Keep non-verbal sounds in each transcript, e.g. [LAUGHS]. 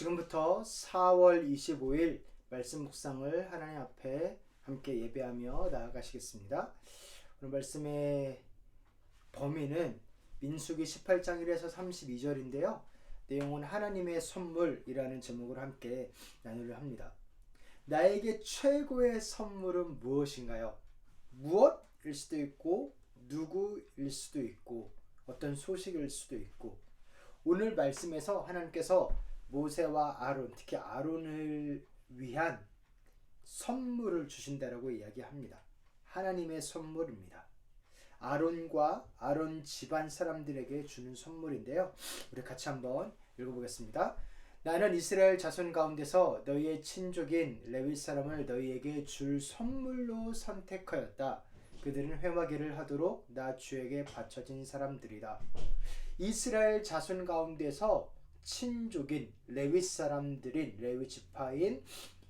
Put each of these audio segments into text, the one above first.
지금부터 4월 25일 말씀 묵상을 하나님 앞에 함께 예배하며 나아가시겠습니다. 오늘 말씀의 범위는 민수기 18장 1에서 32절인데요. 내용은 하나님의 선물이라는 제목으로 함께 나누려 합니다. 나에게 최고의 선물은 무엇인가요? 무엇일 수도 있고 누구일 수도 있고 어떤 소식일 수도 있고 오늘 말씀에서 하나님께서 모세와 아론 특히 아론을 위한 선물을 주신다라고 이야기합니다. 하나님의 선물입니다. 아론과 아론 집안 사람들에게 주는 선물인데요. 우리 같이 한번 읽어보겠습니다. 나는 이스라엘 자손 가운데서 너희의 친족인 레위 사람을 너희에게 줄 선물로 선택하였다. 그들은 회마기를 하도록 나 주에게 바쳐진 사람들이다. 이스라엘 자손 가운데서 친족인 레위 사람들인 레위 지파인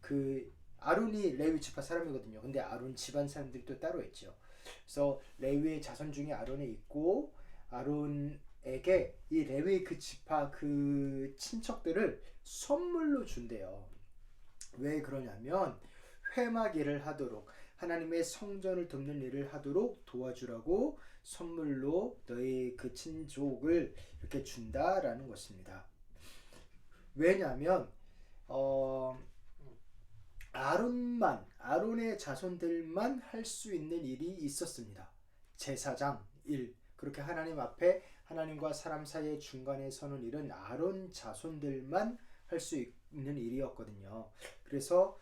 그 아론이 레위 지파 사람이거든요. 근데 아론 집안 사람들이 또 따로 있죠. 그래서 레위의 자손 중에 아론이 있고 아론에게 이 레위 그 지파 그 친척들을 선물로 준대요. 왜 그러냐면 회마기를 하도록 하나님의 성전을 돕는 일을 하도록 도와주라고 선물로 너희 그 친족을 이렇게 준다라는 것입니다. 왜냐하면 어, 아론만 아론의 자손들만 할 수 있는 일이 있었습니다. 제사장 일 그렇게 하나님 앞에 하나님과 사람 사이의 중간에 서는 일은 아론 자손들만 할 수 있는 일이었거든요. 그래서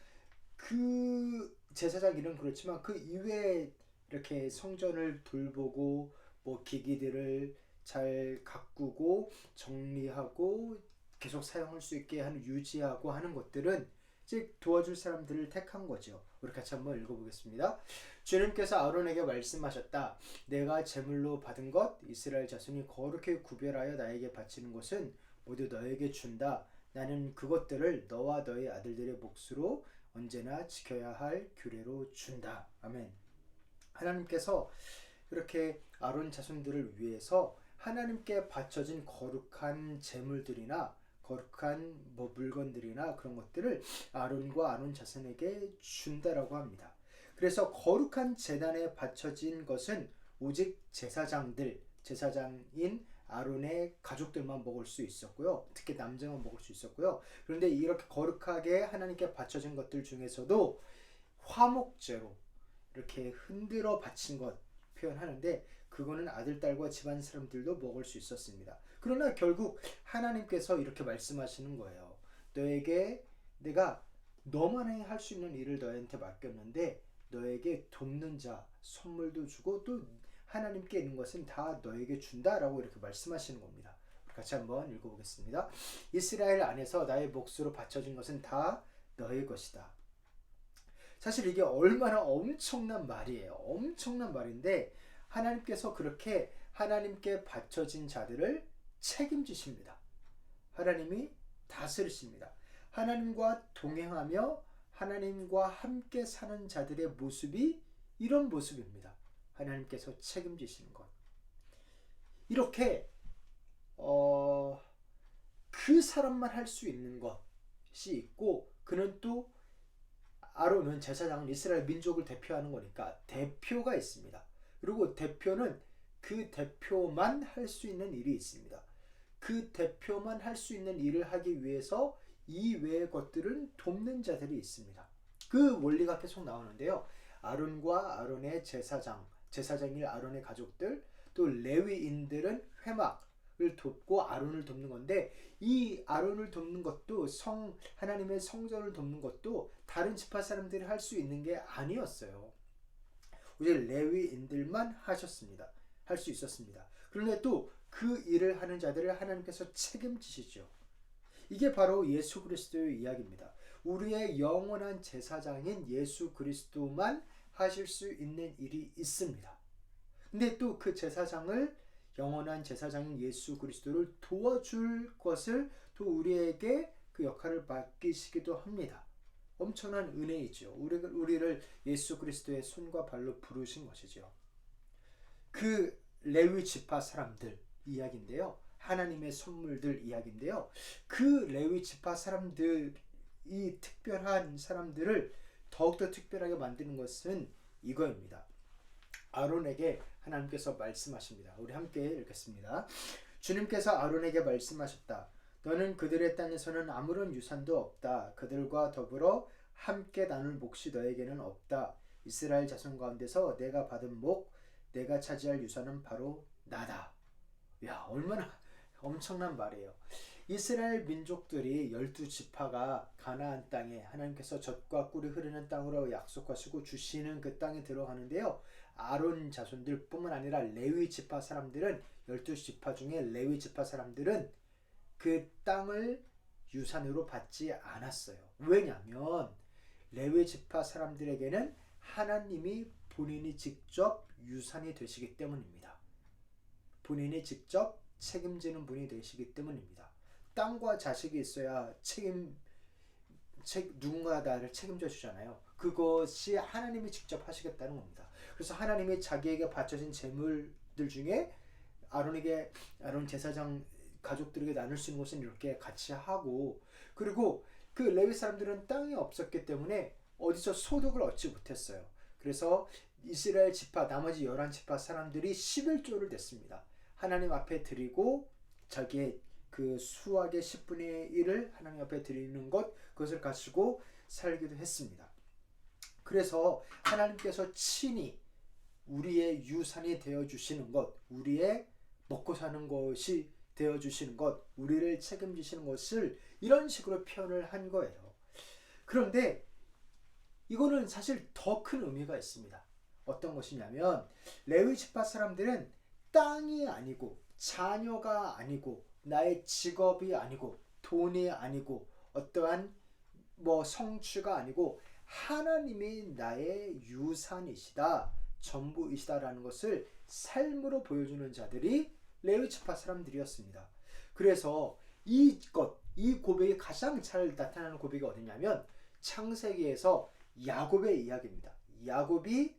그 제사장 일은 그렇지만 그 이외에 이렇게 성전을 돌보고 뭐 기기들을 잘 가꾸고 정리하고 계속 사용할 수 있게 하는 유지하고 하는 것들은 이제 도와줄 사람들을 택한 거죠. 우리 같이 한번 읽어보겠습니다. 주님께서 아론에게 말씀하셨다. 내가 제물로 받은 것 이스라엘 자손이 거룩히 구별하여 나에게 바치는 것은 모두 너에게 준다. 나는 그것들을 너와 너의 아들들의 몫으로 언제나 지켜야 할 규례로 준다. 아멘. 하나님께서 이렇게 아론 자손들을 위해서 하나님께 바쳐진 거룩한 제물들이나 거룩한 뭐 물건들이나 그런 것들을 아론과 아론 자손에게 준다라고 합니다. 그래서 거룩한 제단에 바쳐진 것은 오직 제사장들, 제사장인 아론의 가족들만 먹을 수 있었고요. 특히 남자만 먹을 수 있었고요. 그런데 이렇게 거룩하게 하나님께 바쳐진 것들 중에서도 화목제로 이렇게 흔들어 바친 것 표현하는데 그거는 아들, 딸과 집안 사람들도 먹을 수 있었습니다. 그러나 결국 하나님께서 이렇게 말씀하시는 거예요. 너에게 내가 너만이 할 수 있는 일을 너한테 맡겼는데 너에게 돕는 자 선물도 주고 또 하나님께 있는 것은 다 너에게 준다라고 이렇게 말씀하시는 겁니다. 같이 한번 읽어보겠습니다. 이스라엘 안에서 나의 몫으로 바쳐진 것은 다 너의 것이다. 사실 이게 얼마나 엄청난 말이에요. 엄청난 말인데 하나님께서 그렇게 하나님께 바쳐진 자들을 책임지십니다. 하나님이 다스리십니다. 하나님과 동행하며 하나님과 함께 사는 자들의 모습이 이런 모습입니다. 하나님께서 책임지시는 것. 이렇게 어, 그 사람만 할 수 있는 것이 있고 그는 또 아론은 제사장은 이스라엘 민족을 대표하는 거니까 대표가 있습니다. 그리고 대표는 그 대표만 할 수 있는 일이 있습니다. 그 대표만 할 수 있는 일을 하기 위해서 이 외의 것들은 돕는 자들이 있습니다. 그 원리가 계속 나오는데요. 아론과 아론의 제사장, 제사장일 아론의 가족들, 또 레위인들은 회막을 돕고 아론을 돕는 건데 이 아론을 돕는 것도 성 하나님의 성전을 돕는 것도 다른 지파 사람들이 할 수 있는 게 아니었어요. 이제 레위인들만 하셨습니다. 할 수 있었습니다. 그런데 또 그 일을 하는 자들을 하나님께서 책임지시죠. 이게 바로 예수 그리스도의 이야기입니다. 우리의 영원한 제사장인 예수 그리스도만 하실 수 있는 일이 있습니다. 근데 또 그 제사장을 영원한 제사장인 예수 그리스도를 도와줄 것을 또 우리에게 그 역할을 맡기시기도 합니다. 엄청난 은혜이죠. 우리를, 예수 그리스도의 손과 발로 부르신 것이죠. 그 레위 지파 사람들 이야기인데요. 하나님의 선물들 이야기인데요. 그 레위 지파 사람들 이 특별한 사람들을 더욱더 특별하게 만드는 것은 이거입니다. 아론에게 하나님께서 말씀하십니다. 우리 함께 읽겠습니다. 주님께서 아론에게 말씀하셨다. 너는 그들의 땅에서는 아무런 유산도 없다. 그들과 더불어 함께 나눌 몫이 너에게는 없다. 이스라엘 자손 가운데서 내가 받은 목, 내가 차지할 유산은 바로 나다. 야, 얼마나 엄청난 말이에요. 이스라엘 민족들이 열두 지파가 가나안 땅에 하나님께서 젖과 꿀이 흐르는 땅으로 약속하시고 주시는 그 땅에 들어가는데요. 아론 자손들뿐만 아니라 레위 지파 사람들은 열두 지파 중에 레위 지파 사람들은 그 땅을 유산으로 받지 않았어요. 왜냐하면 레위 지파 사람들에게는 하나님이 본인이 직접 유산이 되시기 때문입니다. 본인이 직접 책임지는 분이 되시기 때문입니다. 땅과 자식이 있어야 책임 책 누군가 나를 책임져 주잖아요. 그것이 하나님이 직접 하시겠다는 겁니다. 그래서 하나님이 자기에게 바쳐진 재물들 중에 아론에게 아론 제사장 가족들에게 나눌 수 있는 것은 이렇게 같이 하고 그리고 그 레위 사람들은 땅이 없었기 때문에 어디서 소득을 얻지 못했어요. 그래서 이스라엘 지파 나머지 열한 지파 사람들이 11조를 냈습니다. 하나님 앞에 드리고 자기의 그 수학의 10분의 1을 하나님 앞에 드리는 것 그것을 가지고 살기도 했습니다. 그래서 하나님께서 친히 우리의 유산이 되어 주시는 것, 우리의 먹고 사는 것이 되어 주시는 것, 우리를 책임지시는 것을 이런 식으로 표현을 한 거예요. 그런데 이거는 사실 더 큰 의미가 있습니다. 어떤 것이냐면 레위 지파 사람들은 땅이 아니고 자녀가 아니고 나의 직업이 아니고 돈이 아니고 어떠한 뭐 성취가 아니고 하나님이 나의 유산이시다 전부이시다라는 것을 삶으로 보여주는 자들이 레위치파 사람들이었습니다. 그래서 이것 이 고백이 가장 잘 나타나는 고백이 어디냐면 창세기에서 야곱의 이야기입니다. 야곱이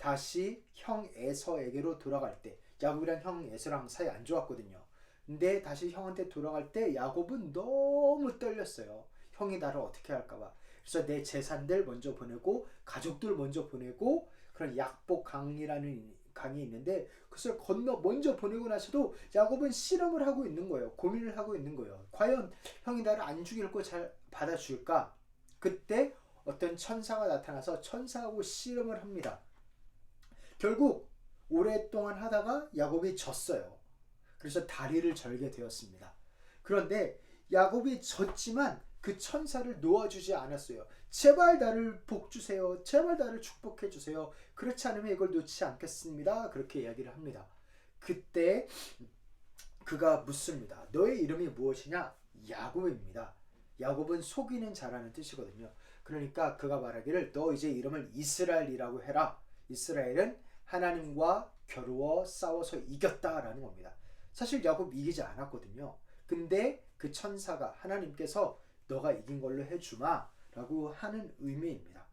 다시 형 에서에게로 돌아갈 때 야곱이랑 형 에서랑 사이 안 좋았거든요. 근데 다시 형한테 돌아갈 때 야곱은 너무 떨렸어요. 형이 나를 어떻게 할까봐. 그래서 내 재산들 먼저 보내고 가족들 먼저 보내고 그런 약복 강이라는 강이 있는데 그것을 건너 먼저 보내고 나서도 야곱은 실험을 하고 있는 거예요. 고민을 하고 있는 거예요. 과연 형이 나를 안 죽일 거잘 받아줄까? 그때 어떤 천사가 나타나서 천사하고 실험을 합니다. 결국 오랫동안 하다가 야곱이 졌어요. 그래서 다리를 절게 되었습니다. 그런데 야곱이 졌지만 그 천사를 놓아주지 않았어요. 제발 나를 복 주세요. 제발 나를 축복해 주세요. 그렇지 않으면 이걸 놓지 않겠습니다. 그렇게 이야기를 합니다. 그때 그가 묻습니다. 너의 이름이 무엇이냐? 야곱입니다. 야곱은 속이는 자라는 뜻이거든요. 그러니까 그가 말하기를 너 이제 이름을 이스라엘이라고 해라. 이스라엘은 하나님과 겨루어 싸워서 이겼다라는 겁니다. 사실 야곱 이기지 않았거든요. 근데 그 천사가 하나님께서 너가 이긴 걸로 해주마라고 하는 의미입니다.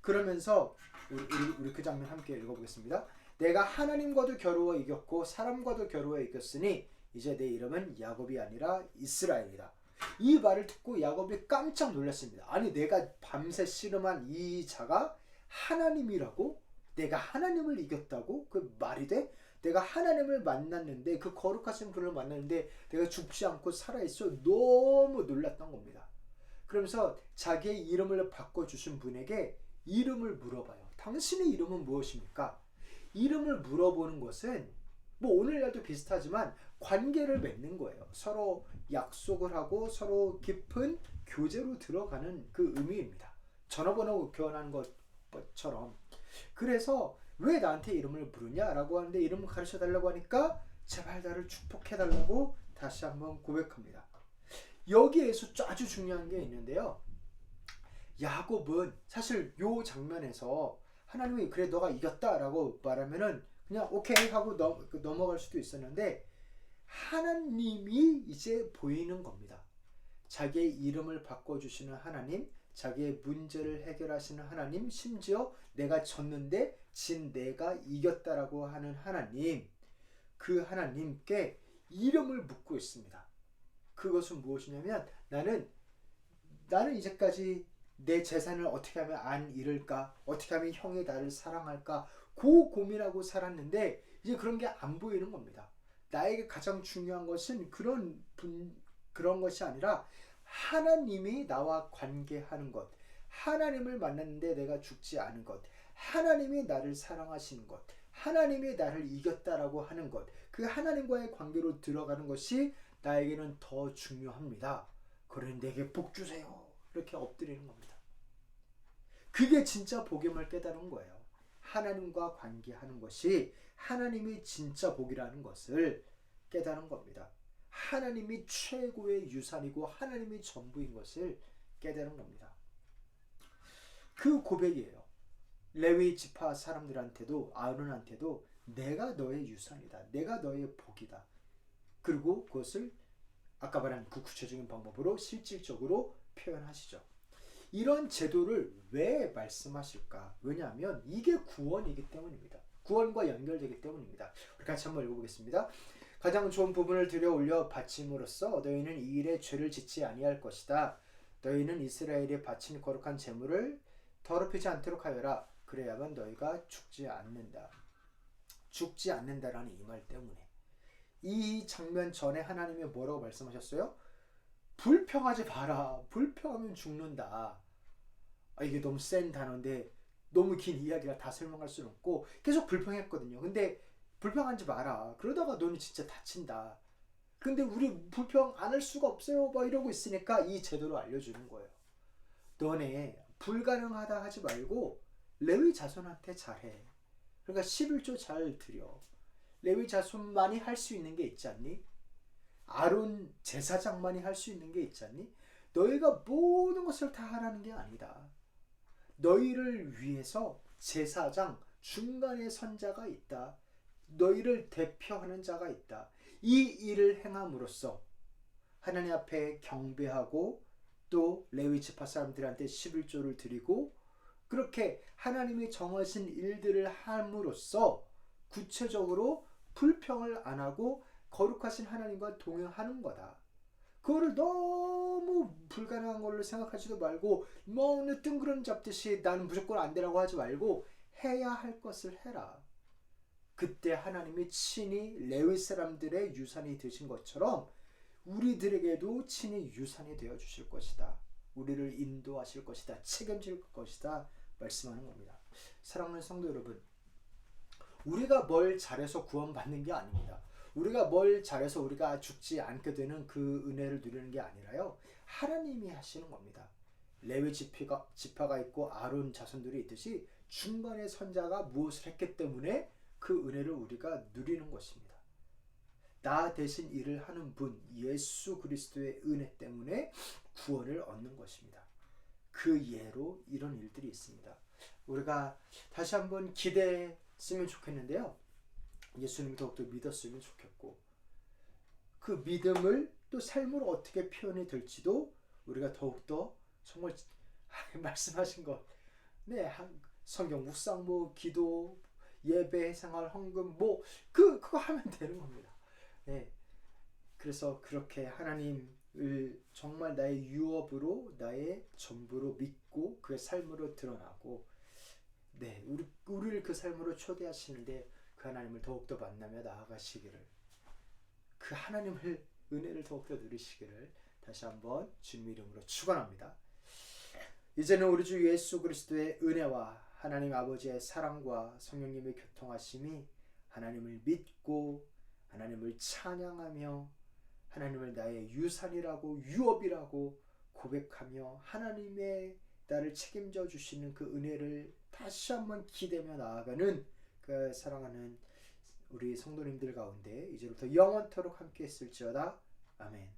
그러면서 우리, 우리, 우리 그 장면 함께 읽어보겠습니다. 내가 하나님과도 겨루어 이겼고 사람과도 겨루어 이겼으니 이제 내 이름은 야곱이 아니라 이스라엘이다. 이 말을 듣고 야곱이 깜짝 놀랐습니다. 아니 내가 밤새 씨름한 이 자가 하나님이라고? 내가 하나님을 이겼다고? 그 말이 돼? 내가 하나님을 만났는데 그 거룩하신 분을 만났는데 내가 죽지 않고 살아 있어 너무 놀랐던 겁니다. 그러면서 자기의 이름을 바꿔 주신 분에게 이름을 물어봐요. 당신의 이름은 무엇입니까? 이름을 물어보는 것은 뭐 오늘날도 비슷하지만 관계를 맺는 거예요. 서로 약속을 하고 서로 깊은 교제로 들어가는 그 의미입니다. 전화번호 교환하는 것처럼. 그래서 왜 나한테 이름을 부르냐라고 하는데 이름을 가르쳐 달라고 하니까 제발 나를 축복해 달라고 다시 한번 고백합니다. 여기에서 아주 중요한 게 있는데요. 야곱은 사실 요 장면에서 하나님이 그래 너가 이겼다라고 말하면은 그냥 오케이 하고 넘, 넘어갈 수도 있었는데 하나님이 이제 보이는 겁니다. 자기의 이름을 바꿔 주시는 하나님, 자기의 문제를 해결하시는 하나님, 심지어 내가 졌는데 진 내가 이겼다라고 하는 하나님, 그 하나님께 이름을 묻고 있습니다. 그것은 무엇이냐면 나는 나는 이제까지 내 재산을 어떻게 하면 안 잃을까? 어떻게 하면 형이 나를 사랑할까? 고 고민하고 살았는데 이제 그런 게 안 보이는 겁니다. 나에게 가장 중요한 것은 그런 분 그런 것이 아니라 하나님이 나와 관계하는 것, 하나님을 만났는데 내가 죽지 않은 것, 하나님이 나를 사랑하시는 것, 하나님이 나를 이겼다라고 하는 것, 그 하나님과의 관계로 들어가는 것이 나에게는 더 중요합니다. 그러니 내게 복 주세요. 이렇게 엎드리는 겁니다. 그게 진짜 복임을 깨달은 거예요. 하나님과 관계하는 것이 하나님이 진짜 복이라는 것을 깨달은 겁니다. 하나님이 최고의 유산이고 하나님이 전부인 것을 깨달은 겁니다. 그 고백이에요. 레위 지파 사람들한테도 아론한테도 내가 너의 유산이다. 내가 너의 복이다. 그리고 그것을 아까 말한 그 구체적인 방법으로 실질적으로 표현하시죠. 이런 제도를 왜 말씀하실까? 왜냐하면 이게 구원이기 때문입니다. 구원과 연결되기 때문입니다. 우리 같이 한번 읽어보겠습니다. 가장 좋은 부분을 들여 올려 바침으로써 너희는 이 일에 죄를 짓지 아니할 것이다. 너희는 이스라엘에 바친 거룩한 제물을 더럽히지 않도록 하여라. 그래야만 너희가 죽지 않는다. 죽지 않는다라는 이 말 때문에 이 장면 전에 하나님이 뭐라고 말씀하셨어요? 불평하지 마라. 불평하면 죽는다. 아, 이게 너무 센 단어인데 너무 긴 이야기라 다 설명할 수는 없고 계속 불평했거든요. 근데 불평하지 마라. 그러다가 너는 진짜 다친다. 근데 우리 불평 안 할 수가 없어요. 막 이러고 있으니까 이 제도를 알려주는 거예요. 너네 불가능하다 하지 말고 레위 자손한테 잘해. 그러니까 11조 잘 드려. 레위 자손만이 할 수 있는 게 있지 않니? 아론 제사장만이 할 수 있는 게 있지 않니? 너희가 모든 것을 다 하라는 게 아니다. 너희를 위해서 제사장 중간에 선자가 있다. 너희를 대표하는 자가 있다. 이 일을 행함으로써 하나님 앞에 경배하고 또 레위 지파 사람들한테 11조를 드리고 그렇게 하나님이 정하신 일들을 함으로써 구체적으로 불평을 안 하고 거룩하신 하나님과 동행하는 거다. 그거를 너무 불가능한 걸로 생각하지도 말고 뭐 어느 뜬구름 잡듯이 나는 무조건 안 되라고 하지 말고 해야 할 것을 해라. 그때 하나님이 친히 레위 사람들의 유산이 되신 것처럼 우리들에게도 친히 유산이 되어 주실 것이다. 우리를 인도하실 것이다. 책임질 것이다. 말씀하는 겁니다. 사랑하는 성도 여러분, 우리가 뭘 잘해서 구원받는 게 아닙니다. 우리가 뭘 잘해서 우리가 죽지 않게 되는 그 은혜를 누리는 게 아니라요. 하나님이 하시는 겁니다. 레위 지파가, 있고 아론 자손들이 있듯이 중간에 선자가 무엇을 했기 때문에 그 은혜를 우리가 누리는 것입니다. 나 대신 일을 하는 분 예수 그리스도의 은혜 때문에 구원을 얻는 것입니다. 그 예로 이런 일들이 있습니다. 우리가 다시 한번 기대했으면 좋겠는데요. 예수님 더욱더 믿었으면 좋겠고 그 믿음을 또 삶으로 어떻게 표현이 될지도 우리가 더욱더 정말 [LAUGHS] 말씀하신 것, 네 성경 묵상, 뭐 기도, 예배, 생활, 헌금, 뭐 그 그거 하면 [LAUGHS] 되는 겁니다. 네, 그래서 그렇게 하나님을 정말 나의 유업으로 나의 전부로 믿고 그의 삶으로 드러나고, 네 우리 우리를 그 삶으로 초대하시는데. 그 하나님을 더욱더 만나며 나아가시기를 그 하나님을 은혜를 더욱더 누리시기를 다시 한번 주님 이름으로 축원합니다. 이제는 우리 주 예수 그리스도의 은혜와 하나님 아버지의 사랑과 성령님의 교통하심이 하나님을 믿고 하나님을 찬양하며 하나님을 나의 유산이라고 유업이라고 고백하며 하나님의 나를 책임져 주시는 그 은혜를 다시 한번 기대며 나아가는 그 사랑하는 우리 성도님들 가운데 이제부터 영원토록 함께 했을지어다. 아멘.